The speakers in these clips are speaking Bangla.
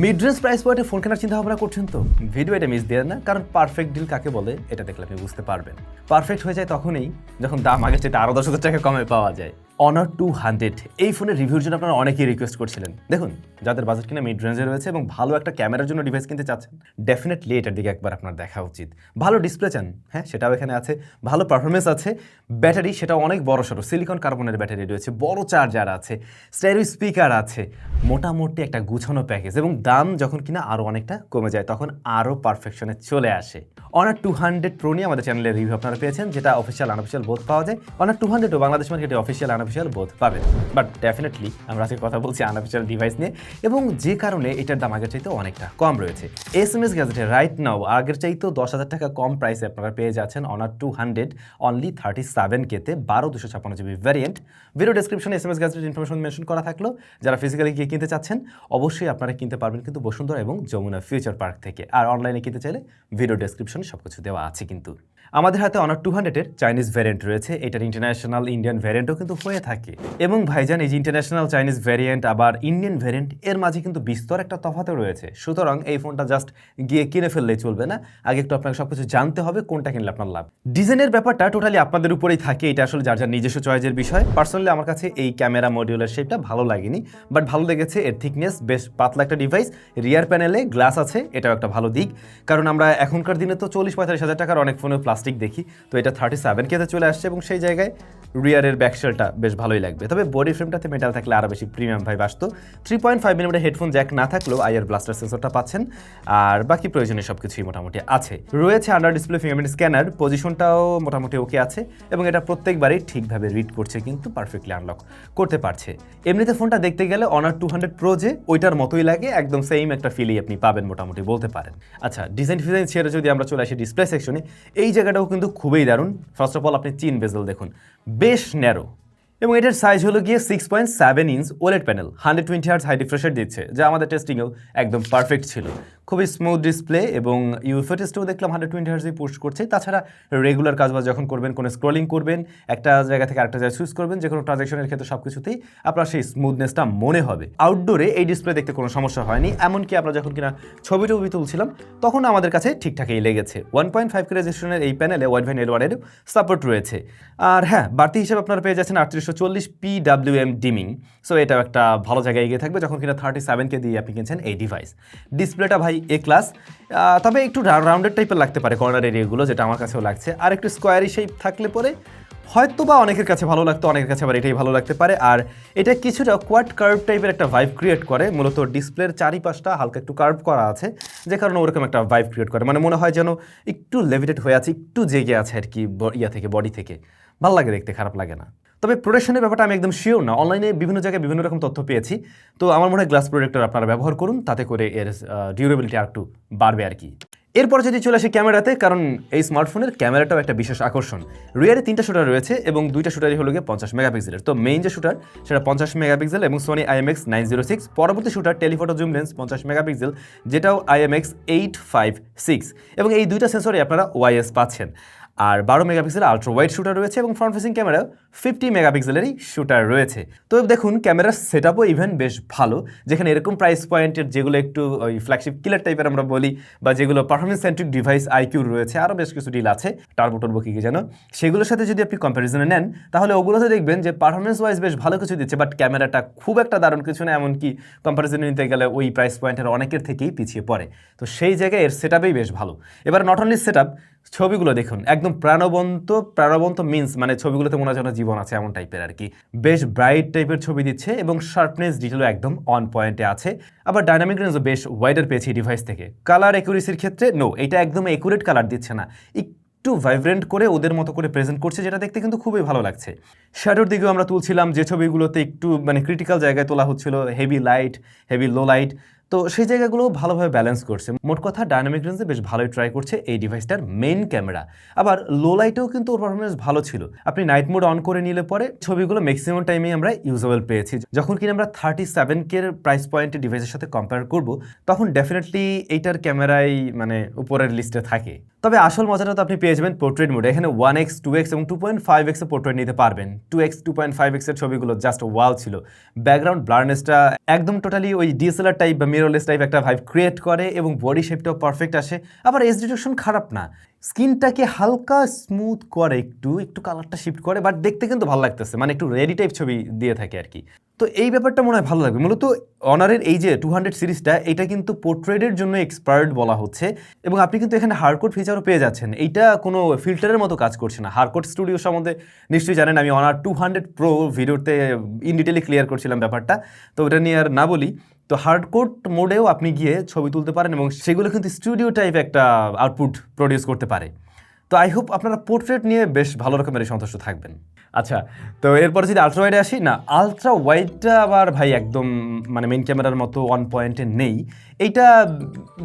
মিড রেঞ্জ প্রাইস পয়েন্টে ফোন কেনার চিন্তা ভাবনা করছেন তো? ভিডিও এটা মিস দিয়ে না, কারণ পারফেক্ট ডিল কাকে বলে, এটা দেখলে আপনি বুঝতে পারবেন। পারফেক্ট হয়ে যায় তখনই যখন দাম আগে চেয়ে আরও দশ হাজার টাকা কমে পাওয়া যায়। অনার টু হান্ড্রেড এই ফোনের রিভিউর জন্য আপনারা অনেকেই রিকোয়েস্ট করছিলেন। দেখুন, যাদের বাজেট কিনা মিড রেঞ্জে রয়েছে এবং ভালো একটা ক্যামেরার জন্য ডিভাইস কিনতে চাচ্ছেন ডেফিনেটলি এটার দিকে একবার আপনার দেখা উচিত। ভালো ডিসপ্লে চান হ্যাঁ সেটাও এখানে আছে, ভালো পারফরমেন্স আছে ব্যাটারি সেটা অনেক বড় সড়ো সিলিকন কার্বনের ব্যাটারি রয়েছে, বড় চার্জার আছে স্টেরিও স্পিকার আছে, মোটামুটি একটা গুছানো প্যাকেজ এবং দাম যখন কিনা আরও অনেকটা কমে যায়, তখন আরও পারফেকশনে চলে আসে। অনার টু হান্ড্রেড প্রো নিয়ে আমাদের চ্যানেলের রিভিউ আপনারা পেয়েছেন, যেটা অফিসিয়াল আনঅফিসিয়াল বোধ পাওয়া যায়। অনার টু হান্ড্রেডও বাংলাদেশ মার্কেটে অফিসিয়াল আনঅফিসিয়াল বোধ পাবেন। বাট ডেফিনেটলি আমরা আজকে কথা বলছি আনঅফিসিয়াল ডিভাইস নিয়ে, এবং যে কারণে এটার দাম আগের চাইতে অনেকটা কম রয়েছে। এস এম এস গ্যাজেটে রাইট নাও আগের চাইতেও দশ হাজার টাকা কম প্রাইসে আপনারা পেয়ে যাচ্ছেন Honor two hundred only thirty seven কেতে বারো দুশো ছাপ্পান্ন জিবি ভ্যারিয়েন্ট ভিডিও ডেসক্রিপশনে এস এম এস গ্যাজেটের ইনফরমেশন মেনশন করা থাকল। যারা ফিজিক্যালি গিয়ে কিনতে চাচ্ছেন, অবশ্যই আপনারা কিনতে পারবেন কিন্তু বসুন্ধরা এবং যমুনা ফিউচার পার্ক থেকে। আর অনলাইনে কিনতে চাইলে ভিডিও ডেসক্রিপশনে সব কিছু দেওয়া আছে কিন্তু আমাদের হাতে অনার টু হান্ড্রেডের চাইনিজ ভ্যারিয়েন্ট রয়েছে। এটার ইন্টারন্যাশনাল ইন্ডিয়ান ভ্যারিয়েন্টও কিন্তু হয়ে থাকে। এবং ভাইজান, এই যে ইন্টারন্যাশনাল চাইনিজ ভ্যারিয়েন্ট আবার ইন্ডিয়ান ভ্যারিয়েন্ট এর মাঝে কিন্তু বিস্তর একটা তফাতও রয়েছে। সুতরাং এই ফোনটা জাস্ট গিয়ে কিনে ফেললেই চলবে না। আগে একটু আপনাকে সব কিছু জানতে হবে, কোনটা কিনলে আপনার লাভ। ডিজাইনের ব্যাপারটা টোটালি আপনাদের উপরেই থাকে, এটা আসলে যার যার নিজস্ব চয়েসের বিষয়। পার্সোনালি আমার কাছে এই ক্যামেরা মডিউলের শেপটা ভালো লাগেনি বাট ভালো লেগেছে এর থিকনেস বেশ পাতলা একটা ডিভাইস রিয়ার প্যানেলে গ্লাস আছে, এটাও একটা ভালো দিক। কারণ আমরা এখনকার দিনে তো চল্লিশ পঁয়তাল্লিশ হাজার টাকার অনেক ফোনে প্লাস্টিক দেখি, তো এটা থার্টি সেভেন কেতে চলে আসছে এবং সেই জায়গায় রিয়ারের ব্যাকশেলটা বেশ ভালোই লাগবে। তবে বডি ফ্রেমটাতে মেটাল থাকলে আরও বেশি প্রিমিয়াম ভাই আসতো। Three point five millimetre headphone jack না থাকলেও আইয়ার ব্লাস্টার সেন্সরটা পাচ্ছেন। আর বাকি প্রয়োজনীয় সব কিছুই মোটামুটি আছে। রয়েছে আন্ডার ডিসপ্লে ফিঙ্গারপ্রিন্ট স্ক্যানার পজিশনটাও মোটামুটি ওকে আছে এবং এটা প্রত্যেকবারই ঠিকভাবে রিড করছে কিন্তু পারফেক্টলি আনলক করতে পারছে। এমনিতে ফোনটা দেখতে গেলে অনার টু হান্ড্রেড প্রো যে, ওইটার মতোই লাগে, একদম সেম একটা ফিলই আপনি পাবেন মোটামুটি বলতে পারেন। আচ্ছা ডিজাইন ফিজাইন ছেড়ে যদি আমরা চলে আসি ডিসপ্লে সেকশনে এই জায়গাটাও কিন্তু খুবই দারুণ। ফার্স্ট অফ অল আপনি চিন বেজেল দেখুন। বেশ ন্যারো এবং এটার সাইজ হলো গিয়ে six point seven inch OLED panel hundred twenty hertz high refresher দিচ্ছে, যা আমাদের টেস্টিংয়েও একদম পারফেক্ট ছিল। খুবই স্মুথ ডিসপ্লে এবং ইউএফএ টেস্টেও দেখলাম হান্ড্রেড টোয়েন্টি হার্সই পোস্ট করছে। তাছাড়া রেগুলার কাজবাজ যখন করবেন, কোনো স্ক্রলিং করবেন, একটা জায়গা থেকে আরেকটা জায়গায় সুইচ করবেন যে কোনো ট্রানজাকশনের ক্ষেত্রে সব কিছুতেই আপনার সেই স্মুথনেসটা মনে হবে। আউটডোরে এই ডিসপ্লে দেখতে কোনো সমস্যা হয়নি, এমনকি আমরা যখন কিনা ছবি টবি তুলছিলাম, তখন আমাদের কাছে ঠিকঠাকই লেগেছে। ওয়ান পয়েন্ট ফাইভ রেজিস্ট্রেশনের এই প্যানেলে ওয়াইড ভাইন এল সাপোর্ট রয়েছে। আর হ্যাঁ বাড়তি হিসেবে আপনারা পেয়ে যাচ্ছেন আটত্রিশশো চল্লিশ P W M dimming so এটাও একটা ভালো জায়গায় এগিয়ে থাকবে যখন কিনা থার্টি সেভেনকে দিয়ে আপনি কিনছেন এই ডিভাইস ডিসপ্লেটা ভাই এ ক্লাস তবে একটু রাউন্ডেড টাইপের লাগতে পারে কর্নার এরিয়াগুলো যেটা আমার কাছেও লাগছে। আর একটু স্কোয়ারি শেপ থাকলে পরে হয়তো বা অনেকের কাছে ভালো লাগতো, অনেকের কাছে আবার এটাই ভালো লাগতে পারে। আর এটা কিছুটা কোয়াড কার্ভ টাইপের একটা ভাইব ক্রিয়েট করে, মূলত ডিসপ্লের চারিপাশটা হালকা একটু কার্ভ করা আছে, যে কারণে ওরকম একটা ভাইব ক্রিয়েট করে। মানে মনে হয় যেন একটু লেভিটেড হয়ে আছে, একটু জেগে আছে আর কি ইয়া থেকে বডি থেকে। ভালো লাগে দেখতে, খারাপ লাগে না। তবে প্রোডাকশনের ব্যাপারটা আমি একদম শিওর না। অনলাইনে বিভিন্ন জায়গায় বিভিন্ন রকম তথ্য পেয়েছি। তো আমার মনে হয় গ্লাস প্রোডাক্টর আপনারা ব্যবহার করুন, তাতে করে এর ডিউরেবিলিটি আর একটু বাড়বে আর কি। এরপর যদি চলে আসি ক্যামেরাতে, কারণ এই স্মার্টফোনের ক্যামেরাটাও একটা বিশেষ আকর্ষণ। রিয়ারে তিনটা শুটার রয়েছে এবং দুইটা শুটারই হলো গিয়ে পঞ্চাশ মেগাপিক্সেলের তো মেইন যে শুটার সেটা পঞ্চাশ মেগাপিক্সেল এবং Sony IMX nine zero six পরবর্তী শুটার টেলিফটো জুম লেন্স পঞ্চাশ মেগাপিক্সেল যেটাও আইএমএক্স এইট ফাইভ সিক্স এবং এই দুইটা সেন্সরে আপনারা ওয়াইএস পাচ্ছেন। আর বারো মেগাপিক্সেল আলট্রা ওয়াইড শুটার রয়েছে এবং ফ্রন্ট ফেসিং ক্যামেরা ফিফটি মেগাপিক্সেলেরই শুটার রয়েছে। তো দেখুন ক্যামেরার সেট আপও ইভেন বেশ ভালো, যেখানে এরকম প্রাইস পয়েন্টের যেগুলো একটু ওই ফ্ল্যাগশিপ কিলার টাইপের আমরা বলি, বা যেগুলো পারফরমেন্স সেন্ট্রিক ডিভাইস আইকিউর রয়েছে আরও বেশ কিছু ডিল আছে টার্বো টর্বো কি যেন। সেগুলোর সাথে যদি আপনি কম্প্যারিজনে নেন, তাহলে ওগুলোতে দেখবেন যে পারফরমেন্স ওয়াইজ বেশ ভালো কিছু দিচ্ছে বাট ক্যামেরাটা খুব একটা দারুণ কিছু না, এমনকি কম্প্যারিজনে নিতে গেলে ওই প্রাইস পয়েন্টের অনেকের থেকেই পিছিয়ে পড়ে। তো সেই জায়গায় এর সেট বেশ ভালো। এবার নট অনলি সেট ছবিগুলো দেখুন, একদম প্রাণবন্ত প্রাণবন্ত মিন্স মানে ছবিগুলোতে মনে হয় জীবন আছে এমন টাইপের আর কি বেশ ব্রাইট টাইপের ছবি দিচ্ছে এবং শার্পনেস ডিটেলও একদম অন পয়েন্টে আছে। আবার ডাইনামিক রেঞ্জও বেশ ওয়াইডার পেয়েছি ডিভাইস থেকে। কালার একুরেসির ক্ষেত্রে নো এটা একদম একুরেট কালার দিচ্ছে না। একটু ভাইব্রেন্ট করে ওদের মতো করে প্রেজেন্ট করছে, যেটা দেখতে কিন্তু খুবই ভালো লাগছে। শ্যাডোর দিকেও আমরা তুলছিলাম যে ছবিগুলোতে একটু মানে ক্রিটিক্যাল জায়গায় তোলা হচ্ছিল heavy light heavy low light তো সেই জায়গাগুলো ভালোভাবে ব্যালেন্স করছে। মোট কথা ডায়নামিক রেঞ্জে বেশ ভালোই ট্রাই করছে এই ডিভাইসটার মেইন ক্যামেরা আবার লো লাইটেও কিন্তু ওর পারফরমেন্স ভালো ছিল। আপনি নাইট মোড অন করে নিলে পরে ছবিগুলো ম্যাক্সিমাম টাইমে আমরা ইউজেবল পেয়েছি। যখন কিনা আমরা থার্টি সেভেন কের প্রাইস পয়েন্টের ডিভাইসের সাথে কম্পেয়ার করব, তখন ডেফিনেটলি এইটার ক্যামেরাই মানে উপরের লিস্টে থাকে। তবে আসল মজাটা তো আপনি পেয়ে যাবেন পোর্ট্রেট মোডে এখানে ওয়ান এক্স টু এক্স এবং টু পয়েন্ট ফাইভ এক্সে পোর্ট্রেট নিতে পারবেন। Two x two point five এক্সের ছবিগুলো জাস্ট ওয়াল ছিল। ব্যাকগ্রাউন্ড ব্লারনেসটা একদম টোটালি ওই ডিএসএলআর টাইপ বা মিররলেস টাইপ একটা ভাইব ক্রিয়েট করে এবং বডি শেপটাও পারফেক্ট আসে। আবার এস ডিটেকশন খারাপ না। স্কিনটাকে হালকা স্মুথ করে একটু একটু কালারটা শিফট করে বাট দেখতে কিন্তু ভালো লাগতেছে। মানে একটু রেডি টাইপ ছবি দিয়ে থাকে আর কি। তো এই ব্যাপারটা মনে হয় ভালো লাগবে। মূলত অনারের এই যে টু হান্ড্রেড সিরিজটা এটা কিন্তু পোর্ট্রেটের জন্য এক্সপার্ট বলা হচ্ছে। এবং আপনি কিন্তু এখানে হারকোড ফিচারও পেয়ে যাচ্ছেন। এইটা কোনো ফিল্টারের মতো কাজ করছে না। হারকোড স্টুডিও সম্বন্ধে নিশ্চয়ই জানেন, আমি অনার টু হান্ড্রেড প্রো ভিডিওতে ইন ডিটেলে ক্লিয়ার করছিলাম ব্যাপারটা। তো ওটা নিয়ে আর না বলি। তো হার্ডকোড মোডেও আপনি গিয়ে ছবি তুলতে পারেন এবং সেগুলো কিন্তু স্টুডিও টাইপ একটা আউটপুট প্রডিউস করতে পারে। তো আই হোপ আপনারা পোর্ট্রেট নিয়ে বেশ ভালো রকমের সন্তুষ্ট থাকবেন। আচ্ছা তো এরপরে যদি আলট্রা ওয়াইডে আসি, না আলট্রা ওয়াইডটা আবার ভাই একদম মানে মেন ক্যামেরার মতো ওয়ান পয়েন্টে নেই। এইটা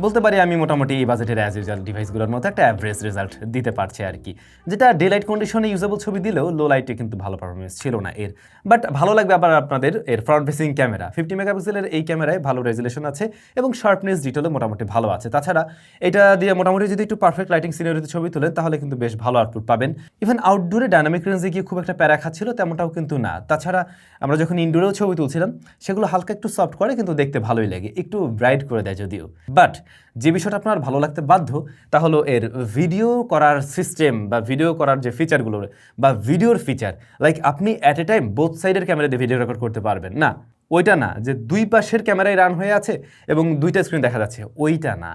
বলতে পারি আমি মোটামুটি এই বাজেটের অ্যাজ ইউজাল ডিভাইসগুলোর মতো একটা অ্যাভারেজ রেজাল্ট দিতে পারছে আর কি। যেটা ডে লাইট কন্ডিশনে ইউজেবল ছবি দিলেও লো লাইটে কিন্তু ভালো পারফরমেন্স ছিল না এর। বাট ভালো লাগবে আবার আপনাদের এর ফ্রন্ট ফেসিং ক্যামেরা ফিফটি মেগাপিক্সেলের এই ক্যামেরায় ভালো রেজুলেশন আছে এবং শার্পনেস ডিটেলও মোটামুটি ভালো আছে। তাছাড়া এটা দিয়ে মোটামুটি যদি একটু পারফেক্ট লাইটিং সিনারিতে ছবি তোলেন, তাহলে কিন্তু বেশ ভালো আউটপুট পাবেন। ইভেন আউটডোরে ডাইনামিক রেঞ্জে গিয়ে খুব একটা প্যারা খাচ্ছিল তেমনটাও কিন্তু না। তাছাড়া আমরা যখন ইনডোরেও ছবি তুলছিলাম, সেগুলো হালকা একটু সফট করে কিন্তু দেখতে ভালোই লাগে। একটু ব্রাইট করে দেয় যদিও। বাট যে বিষয়টা আপনার ভালো লাগতে বাধ্য, তা হলো এর ভিডিও করার সিস্টেম বা ভিডিও করার যে ফিচারগুলো বা ভিডিওর ফিচার লাইক আপনি অ্যাট এ টাইম বোথ সাইডের ক্যামেরা দিয়ে ভিডিও রেকর্ড করতে পারবেন। না, ওইটা না, যে দুই পাশের ক্যামেরায় রান হয়ে আছে এবং দুইটা স্ক্রিন দেখা যাচ্ছে, ওইটা না।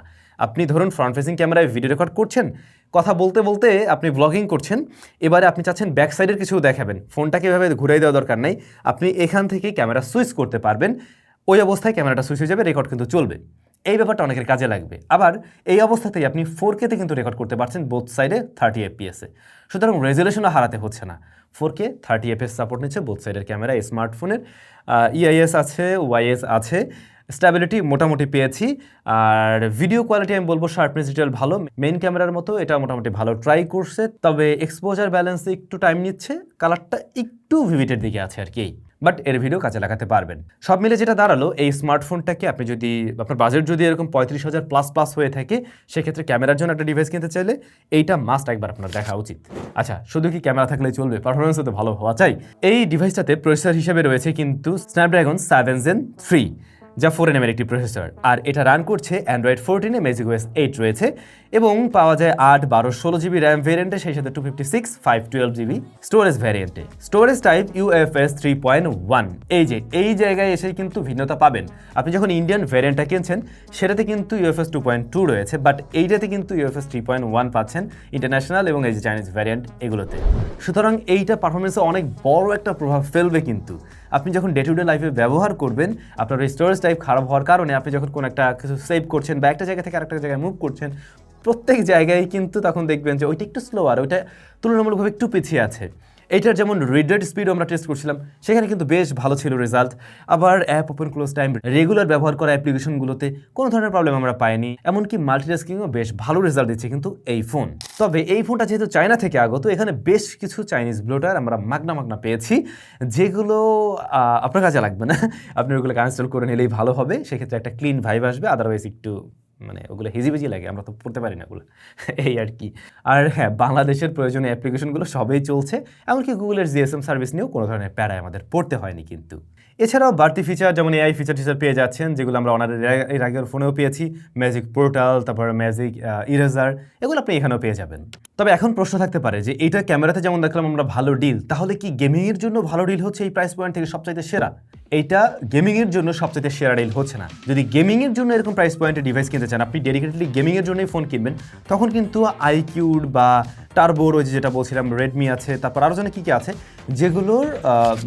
আপনি ধরুন ফ্রন্ট ফেসিং ক্যামেরায় ভিডিও রেকর্ড করছেন, কথা বলতে বলতে আপনি ব্লগিং করছেন, এবারে আপনি চাচ্ছেন ব্যাক সাইডের কিছু দেখাবেন। ফোনটাকে এভাবে ঘুরাই দেওয়া দরকার নেই, আপনি এখান থেকে ক্যামেরা সুইচ করতে পারবেন ওই অবস্থায় ক্যামেরাটা সুইচ হয়ে যাবে রেকর্ড কিন্তু চলবে। এই ব্যাপারটা অনেকের কাজে লাগবে। আবার এই অবস্থাতেই আপনি ফোর কেতে কিন্তু রেকর্ড করতে পারছেন বোথ সাইডে থার্টি এফপিএসে সুতরাং রেজুলেশনও হারাতে হচ্ছে না। Four K thirty FPS support নিচ্ছে বোথ সাইডের ক্যামেরা স্মার্টফোনের ইআইএস আছে ওয়াইএস আছে। স্ট্যাবিলিটি মোটামুটি পেয়েছি। আর ভিডিও কোয়ালিটি আমি বলব শার্পনেস ডিটেল ভালো। মেইন ক্যামেরার মতো এটা মোটামুটি ভালো ট্রাই করছে। তবে এক্সপোজার ব্যালেন্সে একটু টাইম নিচ্ছে। কালারটা একটু ভিভিটের দিকে আছে আর কি বাট এর ভিডিও কাজে লাগাতে পারবেন। সব মিলে যেটা দাঁড়াল, এই স্মার্টফোনটাকে আপনি যদি, আপনার বাজেট যদি এরকম পঁয়ত্রিশ হাজার প্লাস প্লাস হয়ে থাকে, সেক্ষেত্রে ক্যামেরার জন্য একটা ডিভাইস কিনতে চাইলে এইটা মাস্ট একবার আপনার দেখা উচিত। আচ্ছা শুধু কি ক্যামেরা থাকলেই চলবে? পারফরমেন্সও তো ভালো হওয়া চাই। এই ডিভাইসটাতে প্রসেসর হিসেবে রয়েছে কিন্তু স্ন্যাপড্রাগন সেভেন জেন থ্রি যা ফোর এনএমের একটি প্রসেসর আর এটা রান করছে অ্যান্ড্রয়েড ফোরটিনে ম্যাজিক ওয়েস এইট রয়েছে। এবং পাওয়া যায় আট, বারো, ষোলো জিবি র্যাম ভ্যারিয়েন্টে সেই সাথে two fifty six five twelve GB storage ভ্যারিয়েন্টে storage type UFS three point one এই যে, এই জায়গায় এসে কিন্তু ভিন্নতা পাবেন। আপনি যখন ইন্ডিয়ান ভ্যারিয়েন্টটা কিনছেন, সেটাতে কিন্তু ইউএফএস টু পয়েন্ট টু রয়েছে বাট এইটাতে কিন্তু ইউএফএস থ্রি পয়েন্ট ওয়ান পাচ্ছেন ইন্টারন্যাশনাল এবং এই যে চাইনিজ ভ্যারিয়েন্ট এগুলোতে। সুতরাং এইটা পারফরমেন্সে অনেক বড় একটা প্রভাব ফেলবে কিন্তু। আপনি যখন ডে টু ডে লাইফে ব্যবহার করবেন, আপনার স্টোরেজ টাইপ খারাপ হওয়ার কারণে আপনি যখন কোনো একটা কিছু সেভ করছেন বা একটা জায়গা থেকে আরেকটা জায়গায় মুভ করছেন প্রত্যেক জায়গায় কিন্তু তখন দেখবেন যে ওইটা একটু স্লো আর ওইটা তুলনামূলকভাবে একটু পিছিয়ে আছে। এইটার যেমন রিড রেট স্পিড আমরা টেস্ট করছিলাম, সেখানে কিন্তু বেশ ভালো ছিল রেজাল্ট আবার app open close time regular ব্যবহার করা অ্যাপ্লিকেশনগুলোতে কোনো ধরনের প্রবলেম আমরা পাইনি। এমনকি মাল্টিটাস্কিংও বেশ ভালো রেজাল্ট দিচ্ছে কিন্তু এই ফোন তবে এই ফোনটা যেহেতু চায়না থেকে আগত, এখানে বেশ কিছু চাইনিজ ব্লোটার আমরা মাগনা মাগনা পেয়েছি, যেগুলো আপনার কাজে লাগবে না। আপনি ওগুলো ইনস্টল করে নিলেই ভালো হবে, সেক্ষেত্রে একটা ক্লিন ভাইব আসবে আদারওয়াইজ একটু মানে ওগুলো হিজিবিজি লাগে, আমরা তো পড়তে পারি না ওগুলো। এই আর কি। আর হ্যাঁ বাংলাদেশের প্রয়োজনীয় অ্যাপ্লিকেশনগুলো সবই চলছে, এমনকি গুগলের জিএসএম সার্ভিস নিয়েও কোনো ধরনের প্যারায় আমাদের পড়তে হয়নি কিন্তু। এছাড়াও বাড়তি ফিচার যেমন এআই ফিচার টিচার পেয়ে যাচ্ছেন, যেগুলো আমরা ওনার এর আগের ফোনেও পেয়েছি ম্যাজিক পোর্টাল তারপর ম্যাজিক ইরেজার এগুলো আপনি এখানেও পেয়ে যাবেন। তবে এখন প্রশ্ন থাকতে পারে যে এটা ক্যামেরাতে যেমন দেখলাম আমরা ভালো ডিল তাহলে কি গেমিংয়ের জন্য ভালো ডিল হচ্ছে এই প্রাইস পয়েন্ট থেকে সবচাইতে সেরা? এইটা গেমিংয়ের জন্য সবচেয়ে সেরা ডিল হচ্ছে না। যদি গেমিংয়ের জন্য এরকম প্রাইস পয়েন্টের ডিভাইস কিনতে চান, আপনি ডেডিকেটলি গেমিংয়ের জন্যই ফোন কিনবেন। তখন কিন্তু আইকিউড বা টার্বোর ওই যেটা বলছিলাম রেডমি আছে, তারপর আরও জানে কী কী আছে, যেগুলোর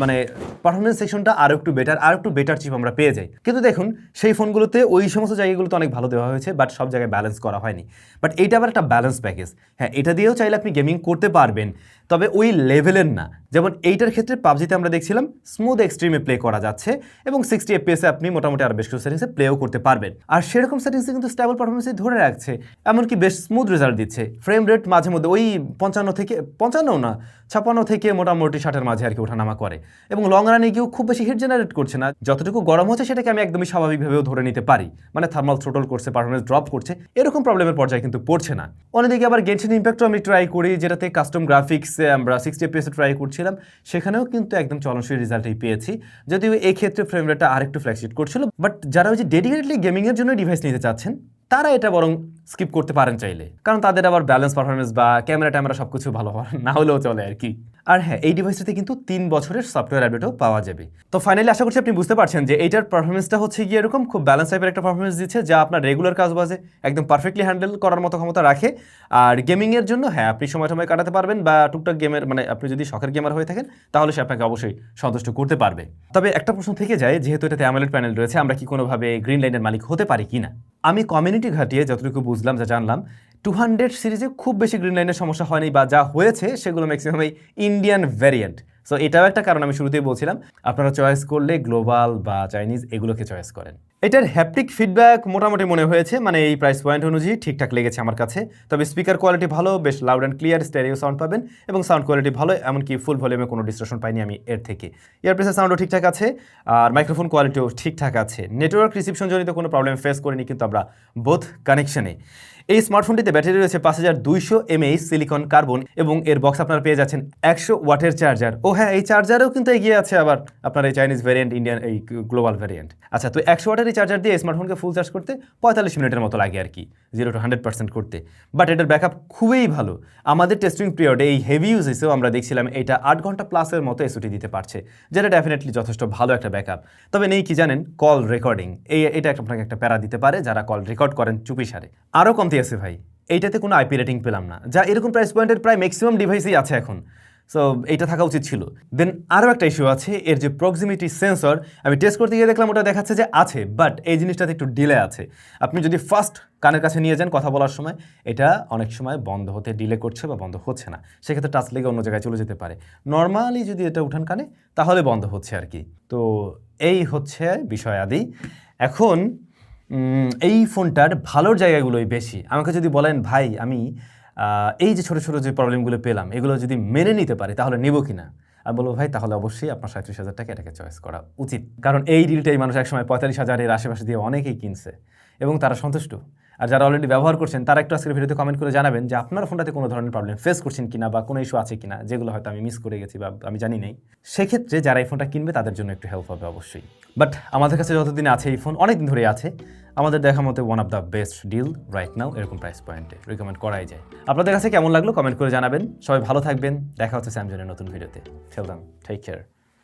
মানে পারফরমেন্স সেকশনটা আরও একটু বেটার আর একটু বেটার চিপ আমরা পেয়ে যাই। কিন্তু দেখুন, সেই ফোনগুলোতে ওই সমস্ত জায়গাগুলোতে অনেক ভালো দেওয়া হয়েছে বাট সব জায়গায় ব্যালেন্স করা হয়নি। বাট এইটা আবার একটা ব্যালেন্স প্যাকেজ হ্যাঁ এটা দিয়েও চাইলে আপনি গেমিং করতে পারবেন, তবে ওই লেভেলের না। যেমন এইটার ক্ষেত্রে পাবজিতে আমরা দেখছিলাম স্মুথ এক্সট্রিমে প্লে করা যাচ্ছে। এবং সিক্সটি এফপিএসে আপনি মোটামুটি আরও বেশ কিছু সেটিংসে প্লেও করতে পারবেন। আর সেরকম সেটিংসে কিন্তু স্টেবল পারফরমেন্সে ধরে রাখছে, এমনকি বেশ স্মুথ রেজাল্ট দিচ্ছে। ফ্রেম রেট মাঝে মধ্যে ওই পঞ্চান্ন থেকে, পঞ্চান্ন না ছাপান্ন থেকে মোটামুটি ষাটের মাঝে আর কি ওঠানামা করে। এবং লং রানে গিয়েও খুব বেশি হিট জেনারেট করছে না, যতটুকু গরম হচ্ছে সেটাকে আমি একদমই স্বাভাবিকভাবেও ধরে নিতে পারি। মানে থার্মাল থ্রোটল করছে পারফরমেন্স ড্রপ করছে, এরকম প্রবলেমের পর্যায়ে কিন্তু পড়ছে না। অন্যদিকে আবার গেনশন ইম্প্যাক্টও আমি ট্রাই করি, যেটাতে কাস্টম গ্রাফিক্সে আমরা সিক্সটি এপিএসে ট্রাই করছিলাম, সেখানেও কিন্তু একদম চলনশীল রেজাল্টই পেয়েছি। যদিও এই ক্ষেত্রে ফ্রেম রেটটা আরেকটু ফ্ল্যাক্সিট করছিল বাট যারা ওই যে ডেডিকেটলি গেমিংয়ের জন্য ডিভাইস নিতে চাচ্ছেন তারা এটা বরং স্কিপ করতে পারেন চাইলে। কারণ তাদের আবার ব্যালেন্স পারফরমেন্স বা ক্যামেরা ট্যামেরা সব কিছু ভালো হওয়ার না হলেও চলে আর কি। আর হ্যাঁ এই ডিভাইসটাতে কিন্তু তিন বছরের সফটওয়্যার আপডেটও পাওয়া যাবে। তো ফাইনালি আশা করছি আপনি বুঝতে পারছেন যে এইটার পারফরমেন্সটা হচ্ছে গিয়ে এরকম খুব ব্যালেন্স টাইপের একটা পারফরমেন্স দিচ্ছে যা আপনার রেগুলার কাজ বাজে, একদম পারফেক্টলি হ্যান্ডেল করার মতো ক্ষমতা রাখে। আর গেমিংয়ের জন্য হ্যাঁ আপনি সময় সময় কাটাতে পারবেন বা টুকটাক গেমের মানে আপনি যদি শখের গেমার হয়ে থাকেন, তাহলে সে আপনাকে অবশ্যই সন্তুষ্ট করতে পারবে। তবে একটা প্রশ্ন থেকে যায়, যেহেতু এটাতে অ্যামোলেড প্যানেল রয়েছে, আমরা কি কোনোভাবে গ্রিন লাইনের মালিক হতে পারি কিনা? আমি কমিউনিটি ঘাটিয়ে যতটুকু বুঝলাম যা জানলাম টু হান্ড্রেড সিরিজে খুব বেশি গ্রিন লাইনের সমস্যা হয়নি বা যা হয়েছে সেগুলো ম্যাক্সিমাম এই ইন্ডিয়ান ভ্যারিয়েন্ট সো এটাও একটা কারণ আমি শুরুতেই বলছিলাম। আপনারা চয়েস করলে গ্লোবাল বা চাইনিজ এগুলোকে চয়েস করেন। এটার হ্যাপটিক ফিডব্যাক মোটামুটি মনে হয়েছে মানে এই প্রাইস পয়েন্ট অনুযায়ী ঠিকঠাক লেগেছে আমার কাছে। তবে স্পিকার কোয়ালিটি ভালো, বেশ loud and clear stereo sound পাবেন এবং সাউন্ড কোয়ালিটি ভালো, এমনকি ফুল ভলিউমে কোনো ডিস্ট্রাকশন পাইনি আমি এর থেকে। ইয়ারপ্রেসের সাউন্ডও ঠিকঠাক আছে, আর মাইক্রোফোন কোয়ালিটিও ঠিকঠাক আছে। নেটওয়ার্ক রিসিপশন জনিত কোনো প্রবলেম ফেস করিনি, কিন্তু আমরা বোথ কানেকশনে এই স্মার্টফোনটিতে ব্যাটারি রয়েছে পাঁচ হাজার দুইশো এমএইচ সিলিকন কার্বন এবং এর বক্স আপনারা পেয়ে যাচ্ছেন একশো ওয়াটের চার্জার। ও হ্যাঁ এই চার্জারেও কিন্তু এগিয়ে আছে আবার আপনার এই চাইনিজ ভ্যারিয়েন্ট ইন্ডিয়ান এই গ্লোবাল ভ্যারিয়েন্ট আচ্ছা তো একশো ওয়াটের এই চার্জার দিয়ে স্মার্টফোনকে ফুল চার্জ করতে পঁয়তাল্লিশ মিনিটের মতো লাগে আর কি জিরো টু হান্ড্রেড পার্সেন্ট করতে। বাট এটার ব্যাকআপ খুবই ভালো। আমাদের টেস্টিং পিরিয়ডে এই হেভি ইউজেসেও আমরা দেখছিলাম এটা আট ঘণ্টা প্লাসের মতো এসওটি দিতে পারছে, যেটা ডেফিনেটলি যথেষ্ট ভালো একটা ব্যাকআপ তবে নেই কি জানেন কল রেকর্ডিং এই, এটা আপনাকে একটা প্যারা দিতে পারে যারা কল রেকর্ড করেন চুপি সারে আরও কমতি আছে ভাই। এইটাতে কোনো আইপি রেটিং পেলাম না। যা এরকম প্রাইস পয়েন্টের প্রায় ম্যাক্সিমাম ডিভাইসই আছে এখন। সো এইটা থাকা উচিত ছিল। দেন আরও একটা ইস্যু আছে, এর যে প্রক্সিমিটি সেন্সর আমি টেস্ট করতে গিয়ে দেখলাম ওটা দেখাচ্ছে যে আছে বাট এই জিনিসটাতে একটু ডিলে আছে। আপনি যদি ফার্স্ট কানের কাছে নিয়ে যান কথা বলার সময়, এটা অনেক সময় বন্ধ হতে ডিলে করছে বা বন্ধ হচ্ছে না। সেক্ষেত্রে টাচ লেগে অন্য জায়গায় চলে যেতে পারে। নর্মালি যদি এটা উঠান কানে, তাহলে বন্ধ হচ্ছে আর কি। তো এই হচ্ছে বিষয় আদি এখন এই ফোনটার ভালোর জায়গাগুলোই বেশি। আমাকে যদি বলেন, ভাই, আমি এই যে ছোটো ছোটো যে প্রবলেমগুলো পেলাম, এগুলো যদি মেনে নিতে পারি, তাহলে নেব কি না আমি বলব, ভাই, তাহলে অবশ্যই আপনার সাঁত্রিশ হাজার টাকা এটাকে চয়েস করা উচিত। কারণ এই রিলটাই মানুষ একসময় পঁয়তাল্লিশ হাজারের আশেপাশে দিয়ে অনেকেই কিনছে এবং তারা সন্তুষ্ট। আর যারা অলরেডি ব্যবহার করছেন, তারা একটু আজকের ভিডিওতে কমেন্ট করে জানাবেন যে আপনার ফোনটাতে কোনো ধরনের প্রবলেম ফেস করছেন কিনা বা কোনো ইস্যু আছে কিনা, যেগুলো হয়তো আমি মিস করে গেছি বা আমি জানি নেই। সেক্ষেত্রে যারা এই ফোনটা কিনবে, তাদের জন্য একটু হেল্প হবে অবশ্যই। বাট আমাদের কাছে যতদিন আছে এই ফোন অনেক দিন ধরেই আছে, আমাদের দেখা মতে one of the best deal right now এরকম প্রাইস পয়েন্টে রিকমেন্ড করাই যায়। আপনাদের কাছে কেমন লাগল? কমেন্ট করে জানাবেন। সবাই ভালো থাকবেন। দেখা হচ্ছে স্যামজনের নতুন ভিডিওতে। খেলতাম টেক কেয়ার